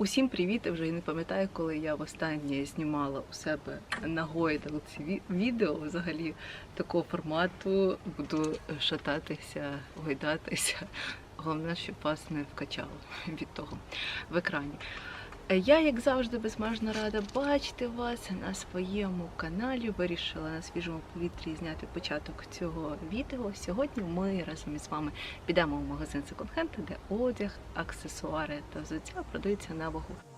Усім привіт! Вже не пам'ятаю, коли я востаннє знімала у себе на гойдалці ці відео взагалі такого формату. Буду шататися, гойдатися. Головне, щоб вас не вкачало від того в екрані. Я, як завжди, безмежно рада бачити вас на своєму каналі. Вирішила на свіжому повітрі зняти початок цього відео. Сьогодні ми разом із вами підемо в магазин секонд-хенд, де одяг, аксесуари та взуття продаються на вагу.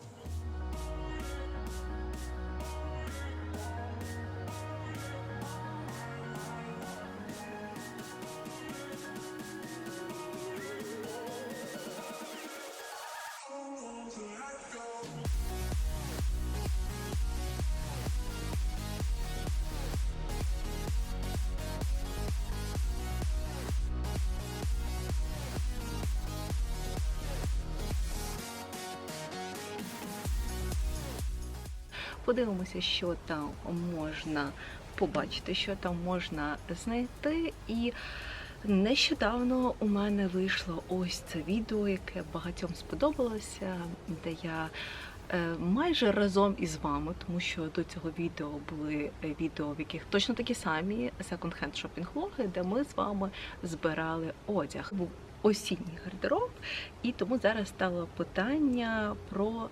Подивимося, що там можна побачити, що там можна знайти. І нещодавно у мене вийшло ось це відео, яке багатьом сподобалося, де я е, майже разом із вами, тому що до цього відео були відео, в яких точно такі самі секонд-хенд шопінг-влоги, де ми з вами збирали одяг. Був осінній гардероб, і тому зараз стало питання про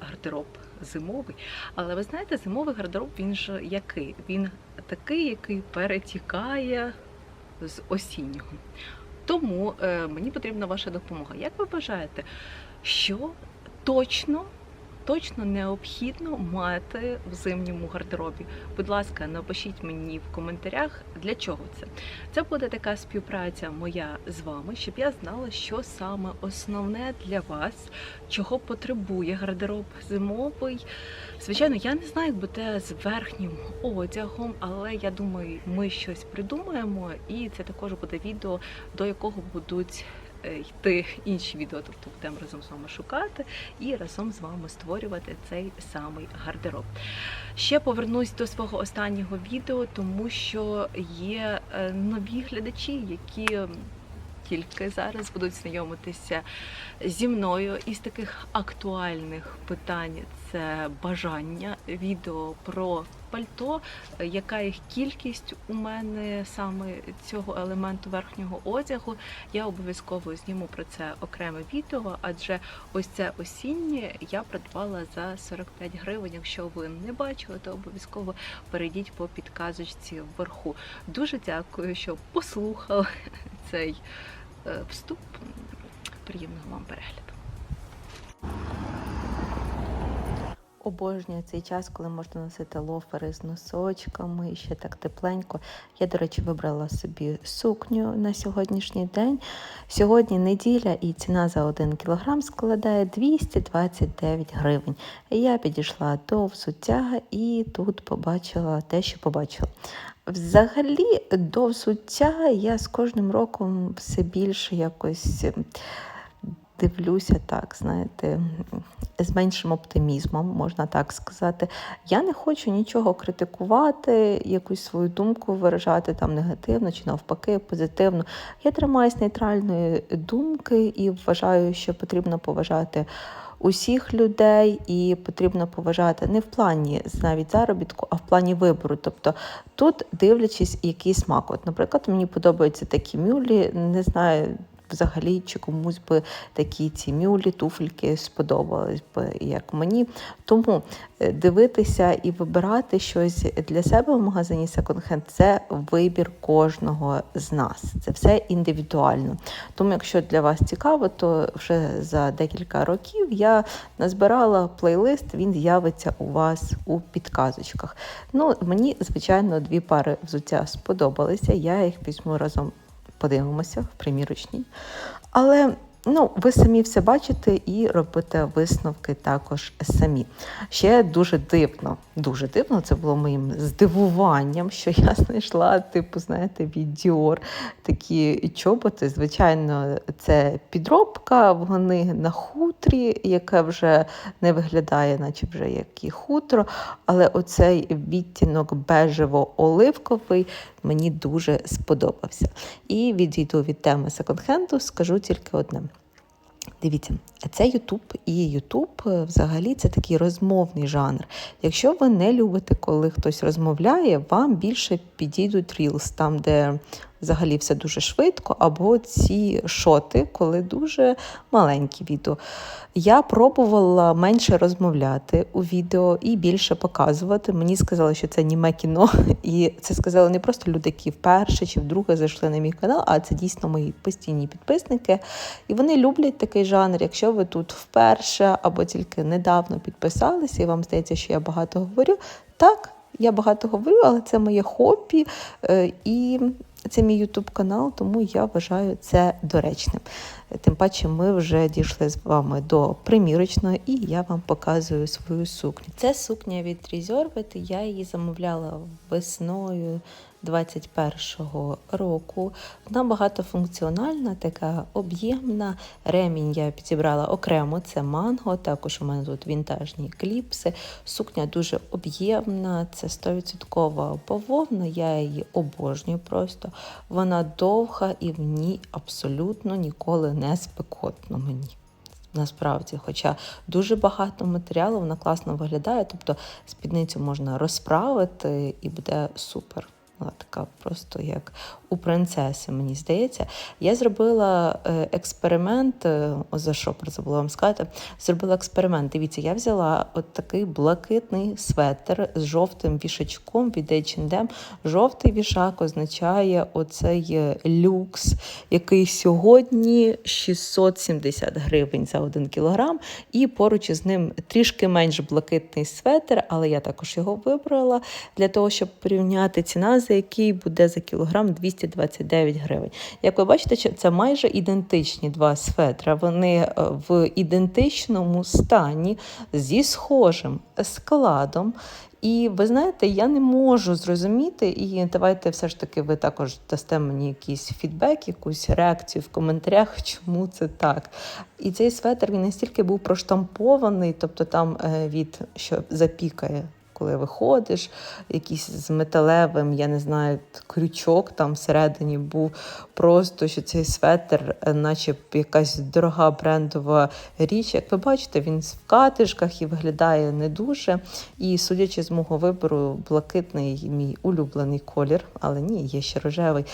гардероб зимовий. Але ви знаєте, зимовий гардероб він ж який? Він такий, який перетікає з осіннього. Тому е, мені потрібна ваша допомога. Як ви вважаєте, що точно, точно необхідно мати в зимньому гардеробі? Будь ласка, напишіть мені в коментарях, для чого це. Це буде така співпраця моя з вами, щоб я знала, що саме основне для вас, чого потребує гардероб зимовий. Звичайно, я не знаю, як буде з верхнім одягом, але я думаю, ми щось придумаємо, і це також буде відео, до якого будуть йти інші відео. Тобто будемо разом з вами шукати і разом з вами створювати цей самий гардероб. Ще повернусь до свого останнього відео, тому що є е, нові глядачі, які тільки зараз будуть знайомитися зі мною із таких актуальних питань це бажання відео про пальто, яка їх кількість у мене саме цього елементу верхнього одягу. Я обов'язково зніму про це окреме відео, адже ось це осіннє я придбала за 45 гривень. Якщо ви не бачили, то обов'язково перейдіть по підказочці вверху. Дуже дякую, що послухали цей е, вступ. Приємного вам перегляду. Обожнюю цей час, коли можна носити лофери з носочками і ще так тепленько. Я, до речі, вибрала собі сукню на сьогоднішній день. Сьогодні неділя і ціна за 1 кілограм складає 229 гривень. Я підійшла до взуття і тут побачила те, що побачила. Взагалі, до взуття я з кожним роком все більше якось дивлюся так, знаєте, з меншим оптимізмом, можна так сказати. Я не хочу нічого критикувати, якусь свою думку виражати там негативно чи навпаки позитивно. Я тримаюсь нейтральної думки і вважаю, що потрібно поважати. Усіх людей і потрібно поважати не в плані навіть заробітку, а в плані вибору. Тобто тут дивлячись, який смак. От, наприклад, мені подобаються такі мюлі, не знаю. Взагалі, чи комусь би такі ці мюлі, туфельки сподобались би, як мені. Тому е, дивитися і вибирати щось для себе в магазині секонд-хенд – це вибір кожного з нас. Це все індивідуально. Тому, якщо для вас цікаво, то вже за декілька років я назбирала плейлист, він з'явиться у вас у підказочках. Ну, мені, звичайно, дві пари взуття сподобалися. Я їх візьму разом подивимося в примірочній. Але ну, ви самі все бачите і робите висновки також самі. Ще дуже дивно, дуже дивно, це було моїм здивуванням, що я знайшла, типу, знаєте, від Dior такі чоботи. Звичайно, це підробка, вони на хутрі, яке вже не виглядає, наче вже як і хутро. Але оцей відтінок бежево-оливковий мені дуже сподобався. І відійду від теми секонд-хенду, скажу тільки одне. Дивіться, це Ютуб і Ютуб е, взагалі це такий розмовний жанр. Якщо ви не любите, коли хтось розмовляє, вам більше підійдуть рілс, там, де взагалі все дуже швидко, або ці шоти, коли дуже маленькі відео. Я пробувала менше розмовляти у відео і більше показувати. Мені сказали, що це німе кіно, і це сказали не просто люди, які вперше чи вдруге зайшли на мій канал, а це дійсно мої постійні підписники. І вони люблять такий жанр. Якщо ви тут вперше або тільки недавно підписалися, і вам здається, що я багато говорю, так. Я багато говорю, але це моє хобі е, і це мій ютуб канал, тому я вважаю це доречним. Тим паче, ми вже дійшли з вами до примірочної, і я вам показую свою сукню. Це сукня від Reserved, я її замовляла весною 21-го року. Вона багатофункціональна, така об'ємна. Ремінь я підібрала окремо, це манго. Також у мене тут вінтажні кліпси. Сукня дуже об'ємна, це 100% бавовна, я її обожнюю просто. Вона довга і в ній абсолютно ніколи не спекотно мені. Насправді, хоча дуже багато матеріалу, вона класно виглядає, тобто спідницю можна розправити і буде супер. Вона така просто як у принцеси, мені здається. Я зробила е, експеримент, е, за що забула вам сказати. Зробила експеримент. Дивіться, я взяла от такий блакитний светр з жовтим вішачком від H&M. Жовтий вішак означає оцей е, люкс, який сьогодні 670 гривень за один кілограм. І поруч із ним трішки менш блакитний светр, але я також його вибрала для того, щоб порівняти ціна, за який буде за кілограм 229 гривень. Як ви бачите, це майже ідентичні два светра. Вони е, в ідентичному стані зі схожим складом. І ви знаєте, я не можу зрозуміти, і давайте все ж таки ви також дасте мені якийсь фідбек, якусь реакцію в коментарях, чому це так. І цей светр він настільки був проштампований, тобто там е, від що запікає коли виходиш, якийсь з металевим, я не знаю, крючок там всередині був. Просто що цей светр, е, наче якась дорога брендова річ. Як ви бачите, він в катишках і виглядає не дуже. І, судячи з мого вибору, блакитний мій улюблений колір, але ні, є ще рожевий.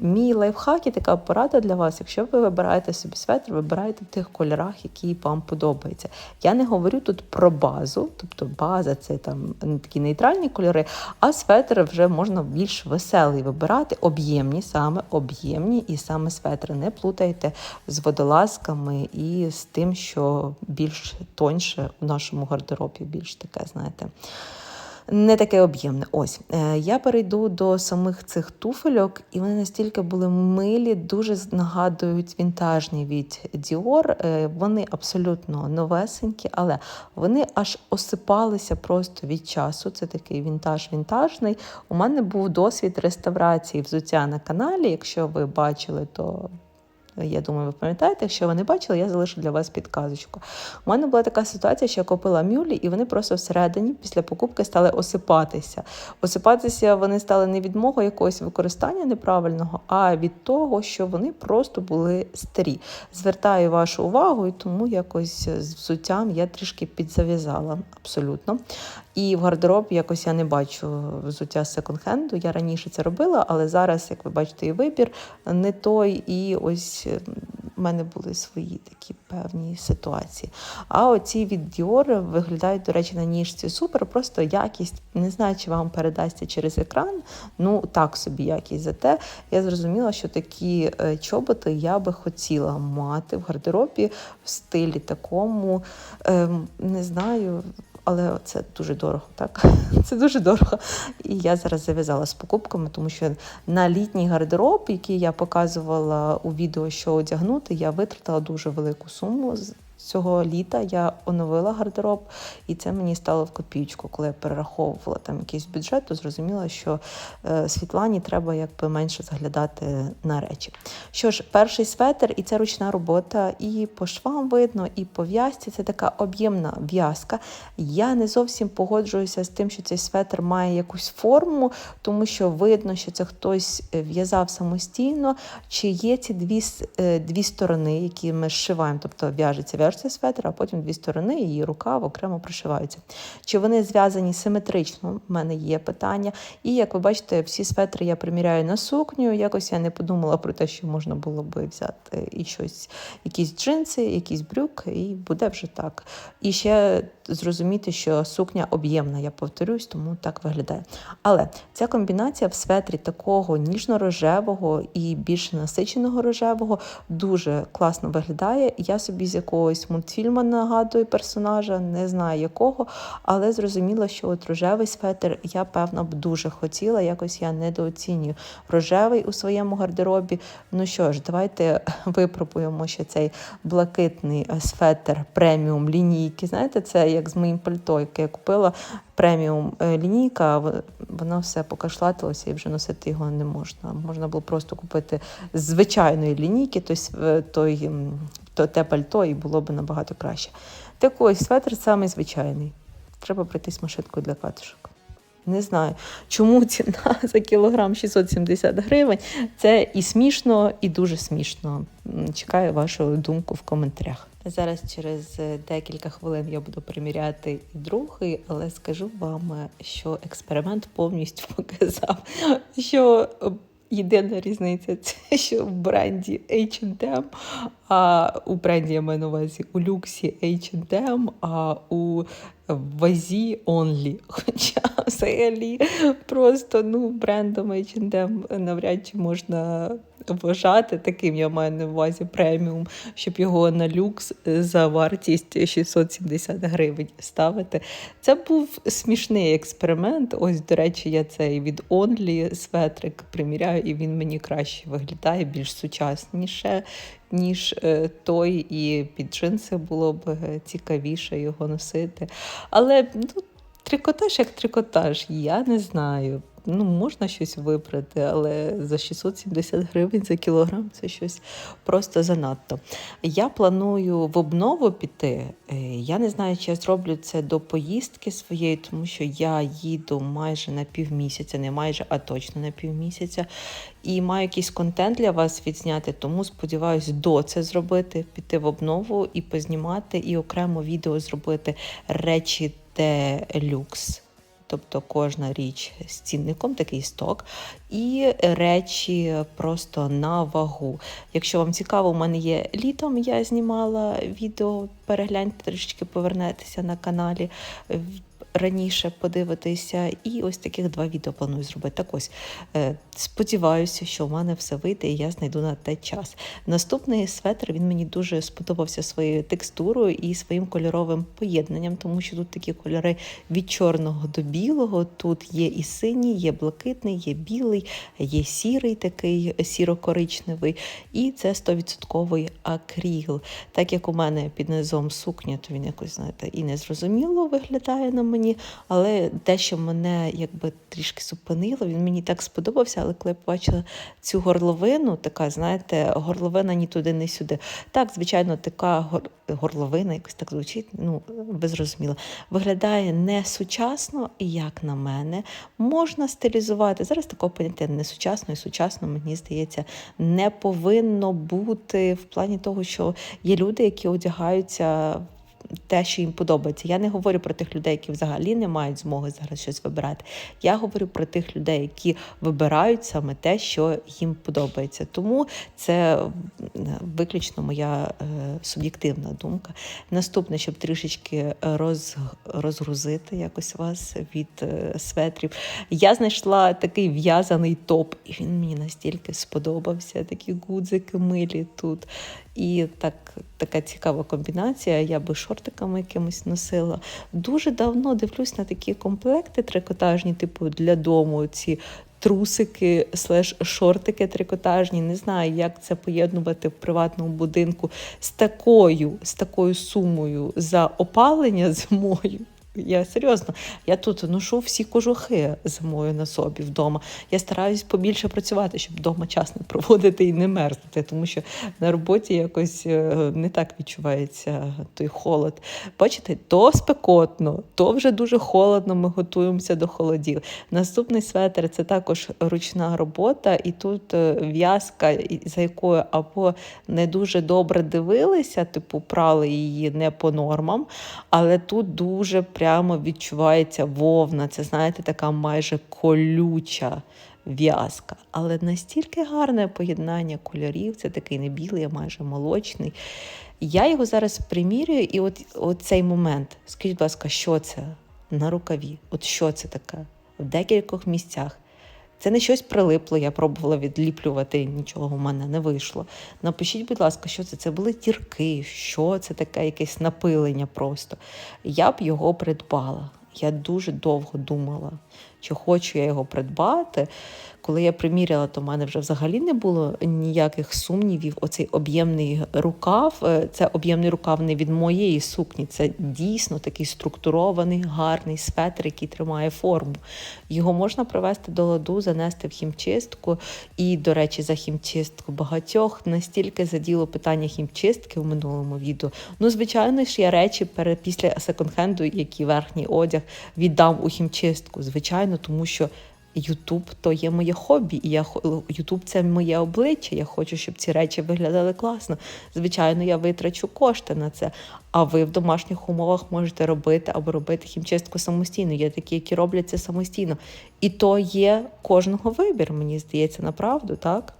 Мій лайфхак і така порада для вас. Якщо ви вибираєте собі светр, вибирайте в тих кольорах, які вам подобаються. Я не говорю тут про базу, тобто база це там такі нейтральні кольори, а светри вже можна більш веселий вибирати, об'ємні, саме об'ємні, і саме светри. Не плутайте з водолазками і з тим, що більш тоньше в нашому гардеробі, більш таке, знаєте не таке об'ємне. Ось е, я перейду до самих цих туфельок, і вони настільки були милі, дуже нагадують вінтажні від Dior. Е, вони абсолютно новесенькі, але вони аж осипалися просто від часу. Це такий вінтаж вінтажний. У мене був досвід реставрації взуття на каналі. Якщо ви бачили, то я думаю, ви пам'ятаєте, якщо ви не бачили, я залишу для вас підказочку. У мене була така ситуація, що я купила мюлі, і вони просто всередині після покупки стали осипатися. Осипатися вони стали не від мого якогось використання неправильного, а від того, що вони просто були старі. Звертаю вашу увагу, і тому якось з взуттям я трішки підзав'язала абсолютно. І в гардероб якось я не бачу взуття секонд-хенду. Я раніше це робила, але зараз, як ви бачите, і вибір не той. І ось в мене були свої такі певні ситуації. А оці від Dior виглядають, до речі, на ніжці супер, просто якість, не знаю, чи вам передасться через екран. Ну, так собі якість. Зате я зрозуміла, що такі е, чоботи я би хотіла мати в гардеробі в стилі такому, ем, не знаю але це дуже дорого. Так це дуже дорого. І я зараз зав'язала з покупками, тому що на літній гардероб, який я показувала у відео, що одягнути, я витратила дуже велику суму. Цього літа я оновила гардероб, і це мені стало в копійку. Коли я перераховувала там якийсь бюджет, то зрозуміла, що е, Світлані треба якби менше заглядати на речі. Що ж, перший светр, і це ручна робота, і по швам видно, і по в'язці. Це така об'ємна в'язка. Я не зовсім погоджуюся з тим, що цей светр має якусь форму, тому що видно, що це хтось е, в'язав самостійно, чи є ці дві, е, дві сторони, які ми зшиваємо, тобто в'яжеться в'яжеться светр, а потім дві сторони, і рукав окремо пришиваються. Чи вони зв'язані симетрично? У мене є питання. І як ви бачите, всі светри я приміряю на сукню. Якось я не подумала про те, що можна було би взяти і щось, якісь джинси, якісь брюки, і буде вже так. І ще зрозуміти, що сукня об'ємна, я повторюсь, тому так виглядає. Але ця комбінація в светрі такого ніжно-рожевого і більш насиченого рожевого дуже класно виглядає. Я собі з якогось мультфільму нагадую персонажа, не знаю якого, але зрозуміла, що от рожевий светр я певно б дуже хотіла. Якось я недооцінюю рожевий у своєму гардеробі. Ну що ж, давайте випробуємо ще цей блакитний е, светр преміум лінійки. Знаєте, це як з моїм пальто, яке я купила. Преміум е, лінійка, а в- все покашлатилося і вже носити його не можна. Можна було просто купити з звичайної лінійки, той, св- той, м, то, те пальто, і було б набагато краще. Так ось светр самий звичайний. Треба пройтись машинкою для катушок. Не знаю, чому ціна за кілограм 670 гривень. Це і смішно, і дуже смішно. Чекаю вашу думку в коментарях. Зараз через е, декілька хвилин я буду приміряти і другий, але скажу вам, е, що експеримент повністю показав, що е, єдина різниця це що в бренді H&M, а у бренді я маю на увазі у люксі H&M, а у вазі Only. Хоча взагалі просто ну, брендом H&M навряд чи можна вважати таким, я маю на увазі преміум, щоб його на люкс за вартість 670 гривень ставити. Це був смішний експеримент. Ось, до речі, я цей від Only светрик приміряю, і він мені краще виглядає, більш сучасніше, ніж е, той, і під джинси було б е, цікавіше його носити. Але ну, трикотаж як трикотаж, я не знаю. Ну, можна щось вибрати, але за 670 гривень за кілограм це щось просто занадто. Я планую в обнову піти. Е, Я не знаю, чи я зроблю це до поїздки своєї, тому що я їду майже на півмісяця, не майже, а точно на півмісяця. І маю якийсь контент для вас відзняти, тому сподіваюся до це зробити, піти в обнову і познімати, і окремо відео зробити речі де люкс. Тобто кожна річ з цінником, такий сток, і речі просто на вагу. Якщо вам цікаво, у мене є літом, я знімала відео, перегляньте трішечки, повернетеся на каналі. Раніше подивитися, і ось таких два відео планую зробити. Так ось е, сподіваюся, що в мене все вийде, і я знайду на те час. Наступний светр він мені дуже сподобався своєю текстурою і своїм кольоровим поєднанням, тому що тут такі кольори від чорного до білого. Тут є і синій, є блакитний, є білий, є сірий, такий сіро-коричневий, і це 100% акріл. Так як у мене під низом сукня, то він якось, знаєте, і незрозуміло виглядає на мені. Але те, що мене якби трішки зупинило, він мені так сподобався. Але коли я побачила цю горловину, така, знаєте, горловина ні туди, ні сюди. Так, звичайно, така гор- горловина, якось так звучить, ну, ви зрозуміли, виглядає не сучасно, і як на мене, можна стилізувати. Зараз такого поняття не сучасно і сучасно, мені здається, не повинно бути в плані того, що є люди, які одягаються те, що їм подобається. Я не говорю про тих людей, які взагалі не мають змоги зараз щось вибирати. Я говорю про тих людей, які вибирають саме те, що їм подобається. Тому це виключно моя е, суб'єктивна думка. Наступне, щоб трішечки роз, розгрузити якось вас від е, светрів. Я знайшла такий в'язаний топ, і він мені настільки сподобався. Такі гудзики милі тут. І так, така цікава комбінація. Я би шортиками якимось носила. Дуже давно дивлюсь на такі комплекти трикотажні, типу для дому, ці трусики, слеш шортики трикотажні. Не знаю, як це поєднувати в приватному будинку з такою, з такою сумою за опалення зимою. Я серйозно, я тут ношу всі кожухи зимою на собі вдома. Я стараюсь побільше працювати, щоб вдома час не проводити і не мерзнути, тому що на роботі якось е, не так відчувається той холод. Бачите, то спекотно, то вже дуже холодно. Ми готуємося до холодів. Наступний светр це також ручна робота, і тут е, в'язка, за якою або не дуже добре дивилися, типу прали її не по нормам, але тут дуже прямо відчувається вовна. Це, знаєте, така майже колюча в'язка. Але настільки гарне поєднання кольорів, це такий не білий, а майже молочний. Я його зараз примірюю, і от, от цей момент, скажіть, будь ласка, що це на рукаві? От що це таке? В декількох місцях. Це не щось прилипло, я пробувала відліплювати, нічого в мене не вийшло. Напишіть, будь ласка, що це? Це були тірки, що це таке, якесь напилення просто. Я б його придбала. Я дуже довго думала, чи хочу я його придбати. Коли я приміряла, то в мене вже взагалі не було ніяких сумнівів. Оцей об'ємний рукав, е, це об'ємний рукав не від моєї сукні. Це дійсно такий структурований, гарний светр, який тримає форму. Його можна привести до ладу, занести в хімчистку. І, до речі, за хімчистку багатьох настільки заділо питання хімчистки в минулому відео. Ну, звичайно ж, я речі пере- після секонд-хенду, які верхній одяг, віддам у хімчистку. Звичайно, тому що. Ютуб то є моє хобі, і я Ютуб це моє обличчя. Я хочу, щоб ці речі виглядали класно. Звичайно, я витрачу кошти на це. А ви в домашніх умовах можете робити або робити хімчистку самостійно. Є такі, які роблять це самостійно. І то є кожного вибір, мені здається, направду, так?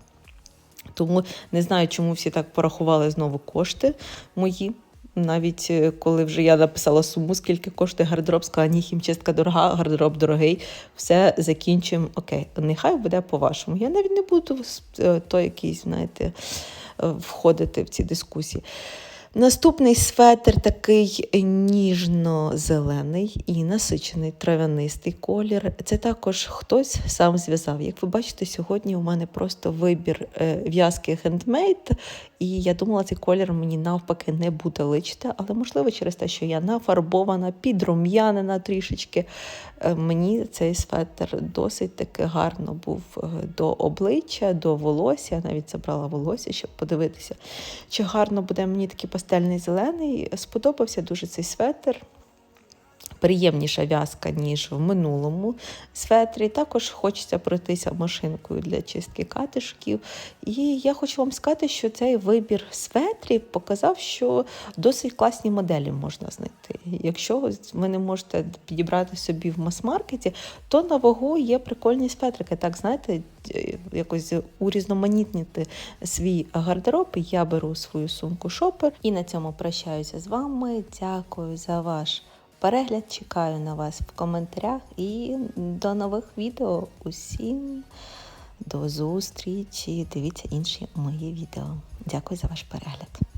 Тому не знаю, чому всі так порахували знову кошти мої. Навіть е, коли вже я написала суму, скільки коштує гардероб, сказала, ні, хімчистка дорога, гардероб дорогий, все закінчимо. Окей, нехай буде по-вашому. Я навіть не буду той то якийсь, знаєте, е, входити в ці дискусії. Наступний светр такий ніжно-зелений і насичений трав'янистий колір. Це також хтось сам зв'язав. Як ви бачите, сьогодні у мене просто вибір е, в'язки хендмейд, і я думала, цей колір мені навпаки не буде личити, але можливо через те, що я нафарбована, підрум'янена трішечки. е, Мені цей светр досить таки гарно був е, до обличчя, до волосся. Я навіть забрала волосся, щоб подивитися, чи гарно буде мені такий пастельний зелений. Сподобався дуже цей светр. Приємніша в'язка, ніж в минулому светрі. Також хочеться пройтися машинкою для чистки катишків. І я хочу вам сказати, що цей вибір светрів показав, що досить класні моделі можна знайти. Якщо ви не можете підібрати собі в мас-маркеті, то на вагу є прикольні светрики. Так, знаєте, е, якось урізноманітнити свій гардероб. Я беру свою сумку шопер і на цьому прощаюся з вами. Дякую за ваш перегляд. Чекаю на вас в коментарях і до нових відео. Усім до зустрічі. Дивіться інші мої відео. Дякую за ваш перегляд.